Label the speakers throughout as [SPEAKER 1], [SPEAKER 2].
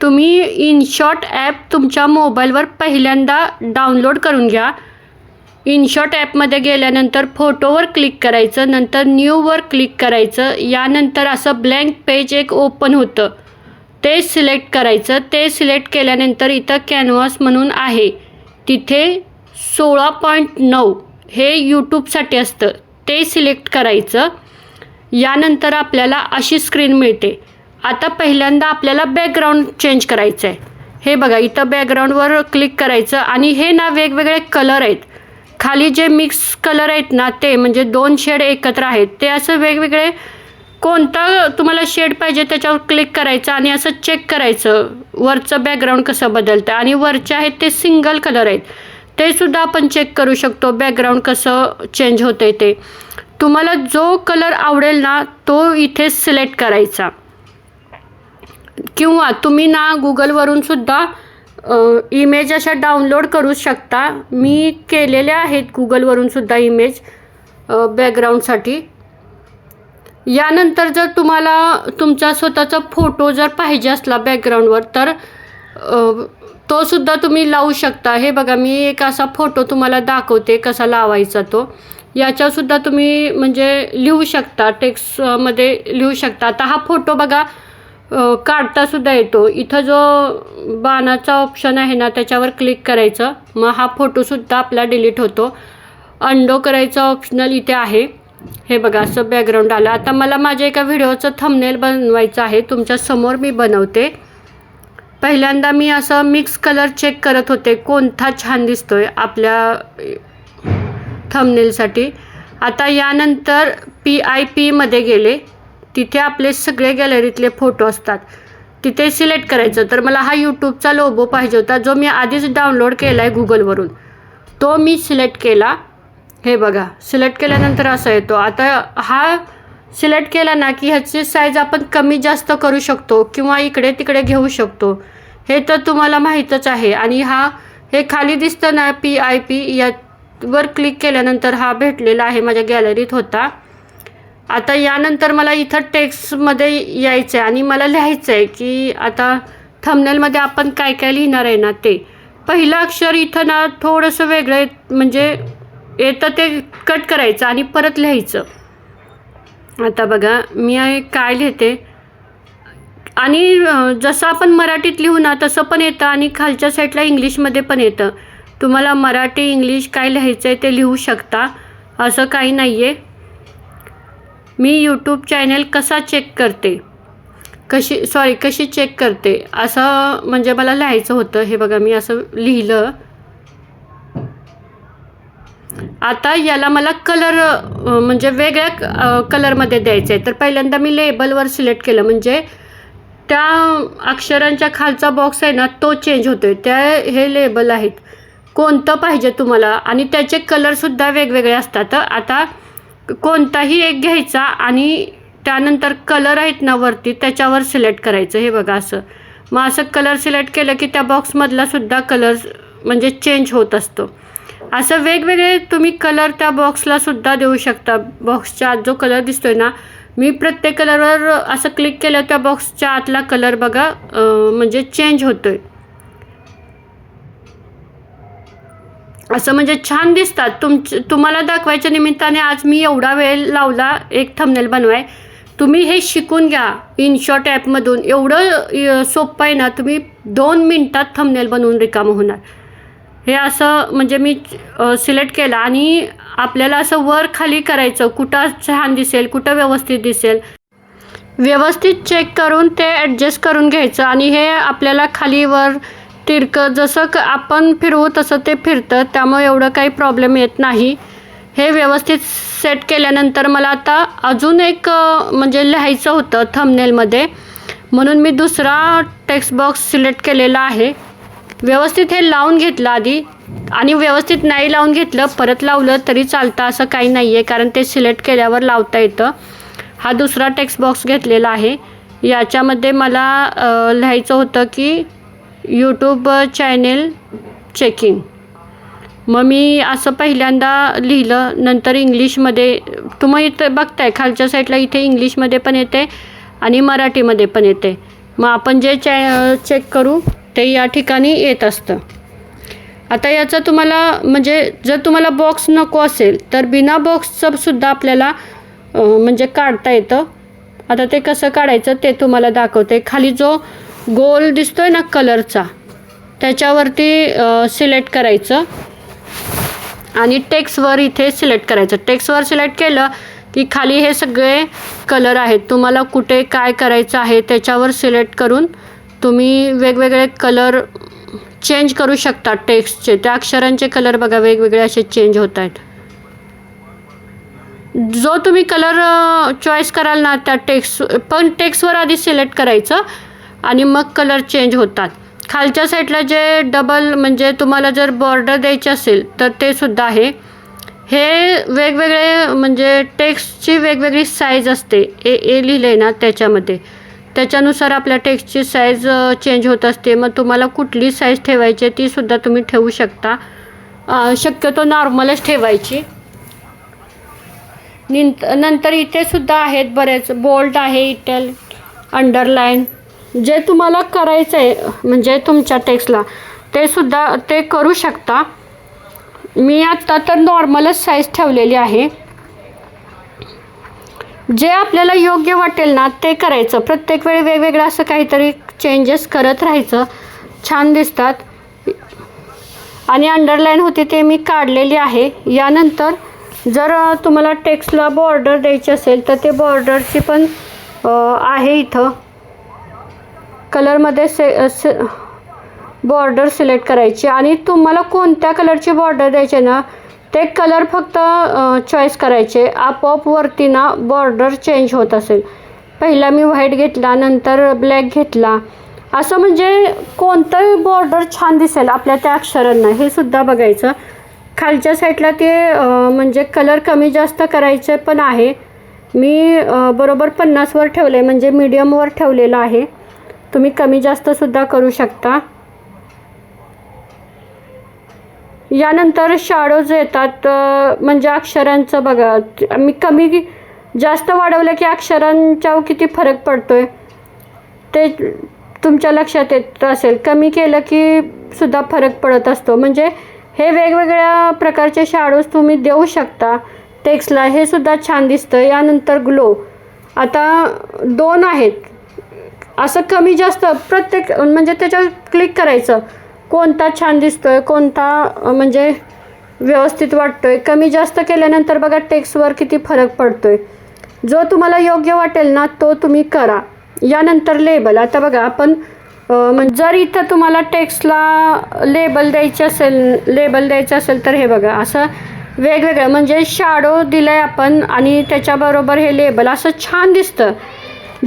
[SPEAKER 1] तुम्ही InShot app तुमच्या मोबाईलवर पहिल्यांदा डाउनलोड करून घ्या. इनशॉट ॲपमध्ये गेल्यानंतर फोटोवर क्लिक करायचं नंतर न्यूवर क्लिक करायचं यानंतर असं ब्लँक पेज एक ओपन होतं. ते सिलेक्ट करायचं. ते सिलेक्ट केल्यानंतर इथं कॅनव्हास म्हणून आहे. तिथे सोळा पॉईंट नऊ हे यूट्यूबसाठी असतं. ते सिलेक्ट करायचं. यानंतर आपल्याला अशी स्क्रीन मिळते. आता पहिल्यांदा आपल्याला बॅकग्राऊंड चेंज करायचं आहे हे बघा इथं बॅकग्राऊंडवर क्लिक करायचं आणि हे ना वेगवेगळे कलर आहेत. खाली जे मिक्स कलर आहेत ना ते म्हणजे दोन शेड एकत्र आहेत ते असं वेगवेगळे कोणता तुम्हाला शेड पाहिजे त्याच्यावर क्लिक करायचं आणि असं चेक करायचं. वरचं बॅकग्राऊंड कसं बदलतं आणि वरचे आहेत ते सिंगल कलर आहेत. ते सुद्धा आपण चेक करू शकतो बॅकग्राऊंड कसं चेंज होतं ते. तुम्हाला जो कलर आवडेल ना तो इथे सिलेक्ट करायचा. किंवा तुम्ही ना गुगलवरून सुद्धा इमेज अशा डाउनलोड करू शकता. मी केलेल्या आहेत गुगलवरून सुद्धा इमेज बॅकग्राऊंडसाठी यानंतर जर तुम्हाला तुमचा स्वतःचा फोटो जर पाहिजे असला बॅकग्राऊंडवर तर तो सुद्धा तुम्ही लावू शकता. हे बघा मी एक असा फोटो तुम्हाला दाखवते कसा लावायचा तो. याच्यासुद्धा तुम्ही म्हणजे लिहू शकता टेक्स्टमध्ये लिहू शकता. आता हा फोटो बघा काढतासुद्धा येतो. इथं जो बाणाचा ऑप्शन आहे ना त्याच्यावर क्लिक करायचं. मग हा फोटोसुद्धा आपला डिलीट होतो. अंडो करायचं ऑप्शनल इथे आहे. हे बघा असं बॅकग्राऊंड आलं. आता मला माझ्या एका व्हिडिओचं थंबनेल बनवायचं आहे. तुमच्यासमोर मी बनवते. पहिल्यांदा मी असं मिक्स कलर चेक करत होते. कोणता छान दिसतोय आपल्या थंबनेलसाठी आता यानंतर पी आय पीमध्ये गेले. तिथे आपले सगळे गॅलरीतले फोटो असतात. तिथे सिलेक्ट करायचं. तर मला हा यूट्यूबचा लोगो पाहिजे होता जो मी आधीच डाउनलोड केला आहे गुगलवरून तो मी सिलेक्ट केला. हे बघा सिलेक्ट केल्यानंतर असा येतो. आता हा सिलेक्ट केला ना की ह्याची साईज आपण कमी जास्त करू शकतो किंवा इकडे तिकडे घेऊ शकतो. हे तर तुम्हाला माहीतच आहे. आणि हा हे खाली दिसतं ना पी आय पी यावर क्लिक केल्यानंतर हा भेटलेला आहे माझ्या गॅलरीत होता. आता यानंतर मला इथं टेक्स्टमध्ये यायचं आहे आणि मला लिहायचं आहे की आता थंबनेलमध्ये आपण काय काय लिहिणार आहे ना ते. पहिलं अक्षर इथं ना थोडंसं वेगळं म्हणजे येतं ते कट करायचं आणि परत लिहायचं. आता बघा मी काय लिहिते? आणि जसं आपण मराठीत लिहू ना तसं पण येतं आणि खालच्या साईडला इंग्लिशमध्ये पण येतं. तुम्हाला मराठी इंग्लिश काय लिहायचं आहे ते लिहू शकता असं काही नाही आहे मी यूट्यूब चॅनल कसा चेक करते? कशी सॉरी कशी चेक करते? असं म्हणजे मला लिहायचं होतं. हे बघा मी असं लिहिलं. आता याला मला कलर म्हणजे वेगळ्या कलरमध्ये द्यायचं आहे. तर पहिल्यांदा मी लेबलवर सिलेक्ट केलं. म्हणजे त्या अक्षरांच्या खालचा बॉक्स आहे ना तो चेंज होतो आहे त्या हे लेबल आहेत. कोणतं पाहिजे तुम्हाला? आणि त्याचे कलरसुद्धा वेगवेगळे असतात. आता कोणताही एक घ्यायचा आणि त्यानंतर कलर आहेत ना वरती त्याच्यावर सिलेक्ट करायचं. हे बघा असं. मग असं कलर सिलेक्ट केलं की त्या बॉक्समधला सुद्धा कलर म्हणजे चेंज होत असतो. असं वेगवेगळे तुम्ही कलर त्या बॉक्सला सुद्धा देऊ शकता. बॉक्सच्या आत जो कलर दिसतोय ना मी प्रत्येक कलरवर असं क्लिक केलं त्या बॉक्सच्या आतला कलर बघा म्हणजे चेंज होतोय. असं म्हणजे छान दिसतात. तुमच तुम्हाला दाखवायच्या निमित्ताने आज मी एवढा वेळ लावला एक थंबनेल बनवाय. तुम्ही हे शिकून घ्या इनशॉट ॲपमधून एवढं सोपं आहे ना तुम्ही दोन मिनटात थंबनेल बनवून रिकामं होणार. हे असं म्हणजे मी सिलेक्ट केलं आणि आपल्याला असं वर खाली करायचं कुठं छान दिसेल कुठं व्यवस्थित दिसेल. व्यवस्थित चेक करून ते ॲडजस्ट करून घ्यायचं आणि हे आपल्याला खाली वर तिरकं जसं क आपण फिरवू तसं ते फिरतं त्यामुळे एवढं काही प्रॉब्लेम येत नाही. हे व्यवस्थित सेट केल्यानंतर मला आता अजून एक म्हणजे लिहायचं होतं थंबनेलमध्ये म्हणून मी दुसरा टेक्स्ट बॉक्स सिलेक्ट केलेला आहे. व्यवस्थित हे लावून घेतलं आधी. आणि व्यवस्थित नाही लावून घेतलं परत लावलं तरी चालतं असं काही नाही आहे कारण ते सिलेक्ट केल्यावर लावता येतं. हा दुसरा टेक्स्ट बॉक्स घेतलेला आहे. याच्यामध्ये मला लिहायचं होतं की यूट्यूब चॅनेल चेकिंग मग मी असं पहिल्यांदा लिहिलं. नंतर इंग्लिशमध्ये तुम्ही इथं बघताय खालच्या साईडला इथे इंग्लिशमध्ये पण येते आणि मराठीमध्ये पण येते. मग आपण जे चे चेक करू ते या ठिकाणी येत असतं. आता याचा तुम्हाला म्हणजे जर तुम्हाला बॉक्स नको असेल तर बिना बॉक्सचं सुद्धा आपल्याला म्हणजे काढता येतं. आता ते कसं काढायचं ते तुम्हाला दाखवते. खाली जो गोल दिसतोय ना कलरचा. त्याच्यावरती सिलेक्ट करायचं. आणि टेक्सवर इथे सिलेक्ट करायचं. टेक्सवर सिलेक्ट केलं की खाली हे सगळे कलर आहेत. तुम्हाला कुठे काय करायचं आहे त्याच्यावर सिलेक्ट करून तुम्ही वेगवेगळे कलर चेंज करू शकता टेक्स्टचे त्या अक्षरांचे कलर बघा वेगवेगळे असे चेंज होत आहेत. जो तुम्ही कलर चॉईस कराल ना त्या टेक्स्ट पण टेक्स्टवर आधी सिलेक्ट करायचं. आणि मग कलर चेंज होतात. खालच्या साईडला जे डबल म्हणजे तुम्हाला जर बॉर्डर द्यायची असेल तर ते सुद्धा आहे. हे वेगवेगळे म्हणजे टेक्स्टची वेगवेगळी साईज असते. ए ए लिहिलं आहे ना त्याच्यामध्ये. त्याच्यानुसार आपल्या टेक्स्टची साईज चेंज होत असते. मग तुम्हाला कुठली साईज ठेवायची आहे ती सुद्धा तुम्ही ठेवू शकता. शक्यतो नॉर्मलच ठेवायची. निंत नंतर इथे सुद्धा आहेत बरेच. बोल्ड आहे इटेल अंडरलाईन जे तुम्हाला करायचं आहे म्हणजे तुमच्या टेक्स्टला ते सुद्धा ते करू शकता. मी आत्ता तर नॉर्मलच साईज ठेवलेली आहे. जे आपल्याला योग्य वाटेल ना ते करायचं. प्रत्येक वेळी वेगवेगळं असं काहीतरी चेंजेस करत राहायचं. छान दिसतात. आणि अंडरलाईन होती ते मी काढलेली आहे. यानंतर जर तुम्हाला टेक्स्टला बॉर्डर द्यायची असेल तर ते बॉर्डरची पण आहे इथं. कलरमध्ये से से बॉर्डर सिलेक्ट करायची. आणि तुम्हाला कोणत्या कलरची बॉर्डर द्यायची ना ते कलर फक्त चॉईस करायचे. आपोआप वरती ना बॉर्डर चेंज होत असेल. पहिला मी व्हाईट घेतला नंतर ब्लॅक घेतला. असं म्हणजे कोणतं बॉर्डर छान दिसेल आपल्या त्या अक्षरांना. हे सुद्धा बघायचं. खालच्या साईडला ते म्हणजे कलर कमी जास्त करायचे पण आहे. मी बरोबर पन्नासवर ठेवलं आहे म्हणजे मीडियमवर ठेवलेलं आहे. तुम्ही कमी जास्तसुद्धा करू शकता. यानंतर शॅडोज येतात म्हणजे अक्षरांचं बघा मी कमी जास्त वाढवलं की अक्षरांच्यावर किती फरक पडतो आहे ते तुमच्या लक्षात येत असेल. कमी केलं की सुद्धा फरक पडत असतो. म्हणजे हे वेगवेगळ्या प्रकारचे शॅडोज तुम्ही देऊ शकता. टेक्स्टला हे सुद्धा छान दिसतं. यानंतर ग्लो आता दोन आहेत. असं कमी जास्त प्रत्येक म्हणजे त्याच्यावर क्लिक करायचं. कोणता छान दिसतोय कोणता म्हणजे व्यवस्थित वाटतोय. कमी जास्त केल्यानंतर बघा टेक्स्टवर किती फरक पडतोय. जो तुम्हाला योग्य वाटेल ना तो तुम्ही करा. यानंतर लेबल आता बघा आपण म्हणजे जर इथं तुम्हाला टेक्स्टला लेबल द्यायचे असेल लेबल द्यायचं असेल तर हे बघा असं वेगवेगळं म्हणजे शाडो दिलं आहे आपण आणि त्याच्याबरोबर हे लेबल असं छान दिसतं.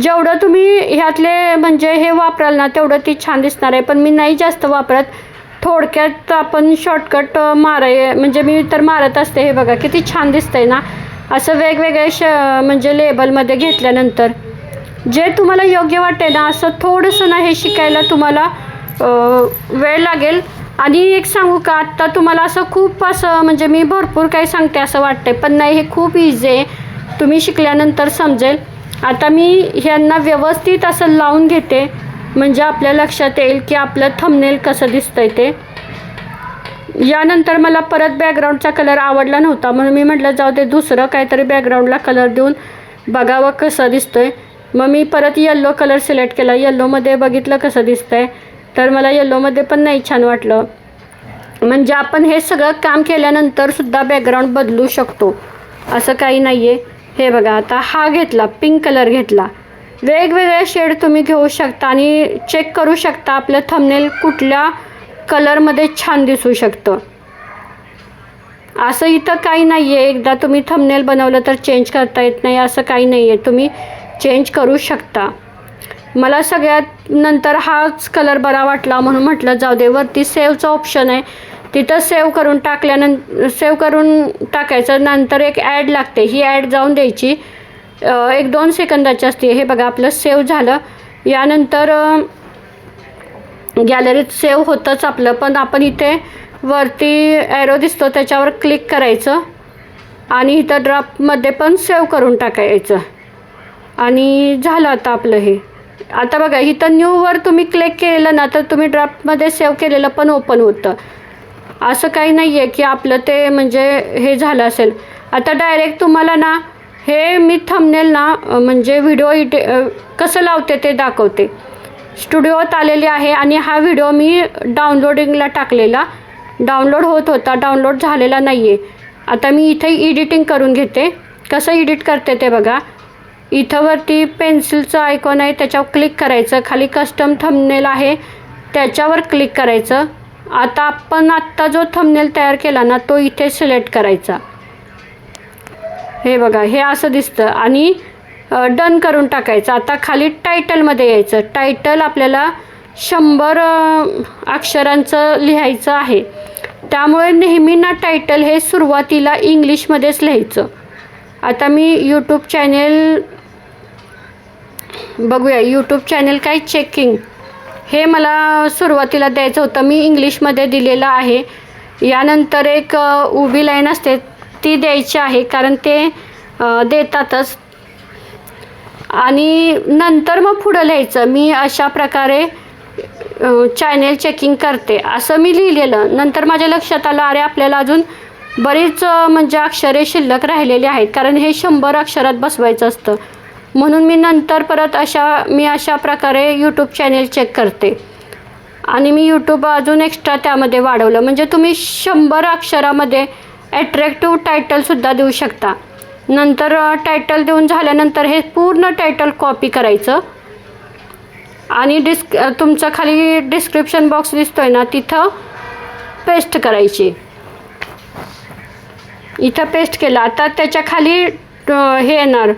[SPEAKER 1] जेवढं तुम्ही ह्यातले म्हणजे हे वापराल ना तेवढं ती छान दिसणार आहे. पण मी नाही जास्त वापरत. थोडक्यात आपण शॉर्टकट माराय म्हणजे मी तर मारत असते हे बघा किती छान दिसतंय ना. असं वेगवेगळे श म्हणजे लेबलमध्ये घेतल्यानंतर जे तुम्हाला योग्य वाटते ना असं थोडंसं ना हे शिकायला तुम्हाला वेळ लागेल. आणि एक सांगू का आत्ता तुम्हाला असं खूप असं म्हणजे मी भरपूर काही सांगते असं वाटतंय पण नाही हे खूप इझी आहे. तुम्ही शिकल्यानंतर समजेल. आता मी ह्यांना व्यवस्थित असं लावून घेते. म्हणजे आपल्या लक्षात येईल की आपलं थंबनेल कसं दिसतंय ते. यानंतर मला परत बॅकग्राऊंडचा कलर आवडला नव्हता. म्हणून मी म्हटलं जाऊ दे दुसरं काहीतरी बॅकग्राऊंडला कलर देऊन बघावं कसं दिसतोय. मग मी परत येल्लो कलर सिलेक्ट केला. येल्लोमध्ये बघितलं कसं दिसतंय. तर मला येल्लोमध्ये पण नाही छान वाटलं. म्हणजे आपण हे सगळं काम केल्यानंतरसुद्धा बॅकग्राऊंड बदलू शकतो. असं काही नाही आहे हे बघा आता हा घेतला पिंक कलर घेतला. वेगवेगळे शेड तुम्ही घेऊ शकता आणि चेक करू शकता आपलं थंबनेल कुठल्या कलरमध्ये छान दिसू शकतं. असं इथं काही नाही आहे एकदा तुम्ही थंबनेल बनवलं तर चेंज करता येत नाही असं काही नाही आहे तुम्ही चेंज करू शकता. मला सगळ्यात नंतर हाच कलर बरा वाटला म्हणून म्हटलं जाऊ दे वरती सेवचं ऑप्शन आहे. तिथं सेव्ह करून टाकल्यानंतर सेव करून टाकायचं नंतर एक ॲड लागते. ही ॲड जाऊन द्यायची. एक दोन सेकंदाची असते. हे बघा आपलं सेव्ह झालं. यानंतर गॅलरीत सेव्ह होतंच आपलं पण आपण इथे वरती ॲरो दिसतो त्याच्यावर क्लिक करायचं आणि इथं ड्रॉपमध्ये पण सेव्ह करून टाकायचं. आणि झालं आता आपलं हे. आता बघा इथं न्यूवर तुम्ही क्लिक केलं ना तर तुम्ही ड्राफ्टमध्ये सेव्ह केलेलं पण ओपन होतं. असं काही नाही आहे की आपलं ते म्हणजे हे झालं असेल. आता डायरेक्ट तुम्हाला ना हे मी थंबनेल ना म्हणजे व्हिडिओ इटे कसं लावते ते दाखवते. स्टुडिओत आलेली आहे आणि हा व्हिडिओ मी डाउनलोडिंगला टाकलेला. डाउनलोड होत होता डाउनलोड झालेला नाही आहे आता मी इथे एडिटिंग करून घेते. कसं एडिट करते ते बघा. इथं वरती पेन्सिलचं आयकॉन आहे त्याच्यावर क्लिक करायचं. खाली कस्टम थंबनेल आहे त्याच्यावर क्लिक करायचं. आता आपण आत्ता जो थंबनेल तयार केला ना तो इथे सिलेक्ट करायचा. हे बघा हे असं दिसतं आणि डन करून टाकायचं. आता खाली टायटलमध्ये यायचं. टायटल आपल्याला शंभर अक्षरांचं लिहायचं आहे. त्यामुळे नेहमी ना टायटल हे सुरुवातीला इंग्लिशमध्येच लिहायचं. आता मी यूट्यूब चॅनेल बघूया. यूट्यूब चॅनेल काय? चेकिंग हे मला सुरुवातीला द्यायचं होतं. मी इंग्लिशमध्ये दिलेलं आहे. यानंतर एक उभी लाईन असते ती द्यायची आहे कारण ते देतातच. आणि नंतर मग पुढं लिहायचं. मी अशा प्रकारे चॅनेल चेकिंग करते. असं मी लिहिलेलं. नंतर माझ्या लक्षात आलं अरे आपल्याला अजून बरीच म्हणजे अक्षरे शिल्लक राहिलेली आहेत. कारण हे शंभर अक्षरात बसवायचं असतं. म्हणून मी नंतर परत अशा मी अशा प्रकारे यूट्यूब चॅनेल चेक करते. आणि मी यूट्यूब अजून एक्स्ट्रा त्यामध्ये वाढवलं. म्हणजे तुम्ही शंभर अक्षरामध्ये ॲट्रॅक्टिव्ह टायटलसुद्धा देऊ शकता. नंतर टायटल देऊन झाल्यानंतर हे पूर्ण टायटल कॉपी करायचं. आणि डिस्क तुमचं खाली डिस्क्रिप्शन बॉक्स दिसतो आहे ना तिथं पेस्ट करायची. इथं पेस्ट केलं. आता त्याच्याखाली हे येणार.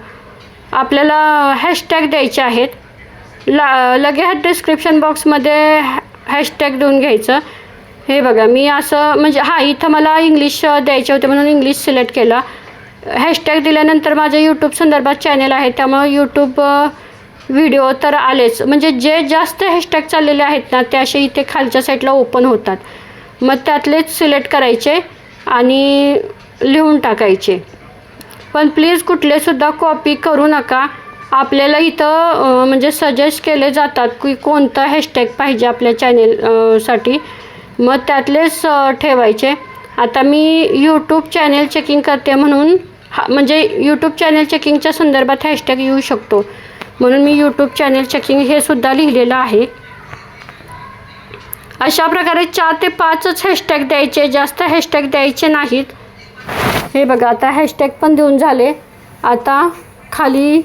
[SPEAKER 1] आपल्याला हॅशटॅग द्यायचे आहेत. ला लगे ह्या डिस्क्रिप्शन बॉक्समध्ये हॅशटॅग देऊन घ्यायचं. हे बघा मी असं म्हणजे हां इथं मला इंग्लिश द्यायचे होते म्हणून इंग्लिश सिलेक्ट केला. हॅशटॅग दिल्यानंतर माझं यूट्यूब संदर्भात चॅनेल आहे त्यामुळं यूट्यूब व्हिडिओ तर आलेच. म्हणजे जे जास्त हॅशटॅग चाललेले आहेत ना ते असे इथे खालच्या साईडला ओपन होतात. मग त्यातलेच सिलेक्ट करायचे आणि लिहून टाकायचे. पण प्लीज कुठलेसुद्धा कॉपी करू नका. आपल्याला इथं म्हणजे सजेस्ट केले जातात की कोणतं हॅशटॅग पाहिजे आपल्या चॅनेल साठी. मग त्यातलेच ठेवायचे. आता मी यूट्यूब चॅनेल चेकिंग करते म्हणून हा म्हणजे यूट्यूब चॅनेल चेकिंगच्या संदर्भात हॅशटॅग येऊ शकतो. म्हणून मी यूट्यूब चॅनेल चेकिंग हे सुद्धा लिहिलेलं आहे. अशा प्रकारे चार ते पाचच हॅशटॅग द्यायचे. जास्त हॅशटॅग द्यायचे नाहीत. हे बघा आता हॅशटॅग पण देऊन झाले. आता खाली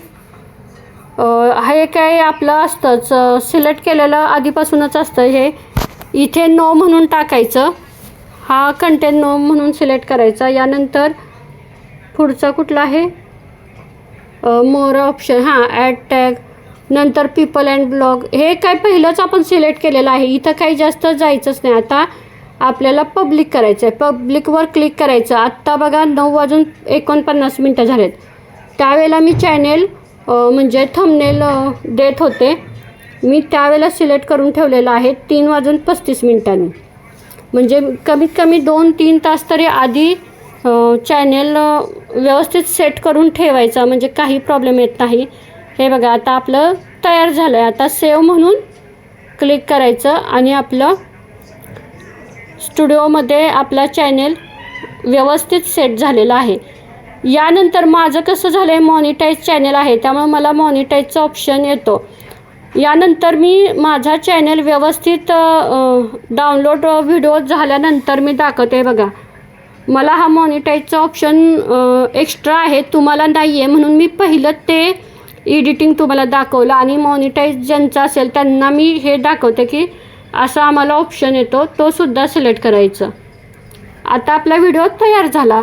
[SPEAKER 1] हे काय आपलं असतंच सिलेक्ट केलेलं आधीपासूनच असतं हे. इथे नो म्हणून टाकायचं. हा कंटेंट नो म्हणून सिलेक्ट करायचा. यानंतर पुढचा कुठला आहे? मोर ऑप्शन हां ॲड टॅग नंतर पीपल अँड ब्लॉग हे काय पहिलंच आपण सिलेक्ट केलेलं आहे. इथं काही जास्त जायचंच नाही. आता आपल्याला पब्लिक करायचं आहे पब्लिकवर क्लिक करायचं. आत्ता बघा नऊ वाजून एकोणपन्नास मिनटं झालेत. त्यावेळेला मी चॅनेल म्हणजे थंबनेल देत होते. मी त्यावेळेला सिलेक्ट करून ठेवलेलं आहे तीन वाजून पस्तीस मिनटांनी. म्हणजे कमीत कमी दोन तीन तास तरी आधी चॅनेल व्यवस्थित सेट करून ठेवायचा. म्हणजे काही प्रॉब्लेम येत नाही. हे बघा आता आपलं तयार झालं आहे आता सेव म्हणून क्लिक करायचं आणि आपलं स्टुडिओमध्ये आपला चॅनेल व्यवस्थित सेट झालेला आहे. यानंतर माझं कसं झालं आहे मॉनिटाईज चॅनेल आहे त्यामुळे मला मॉनिटाईजचा ऑप्शन येतो. यानंतर मी माझा चॅनेल व्यवस्थित डाउनलोड व्हिडिओ झाल्यानंतर मी दाखवते बघा. मला हा मॉनिटाईजचा ऑप्शन एक्स्ट्रा आहे तुम्हाला नाही आहे म्हणून मी पहिलं ते एडिटिंग तुम्हाला दाखवलं आणि मॉनिटाईज ज्यांचं असेल त्यांना मी हे दाखवते की असा आम्हाला ऑप्शन येतो तो सुद्धा सिलेक्ट करायचा. आता आपला व्हिडिओ तयार झाला.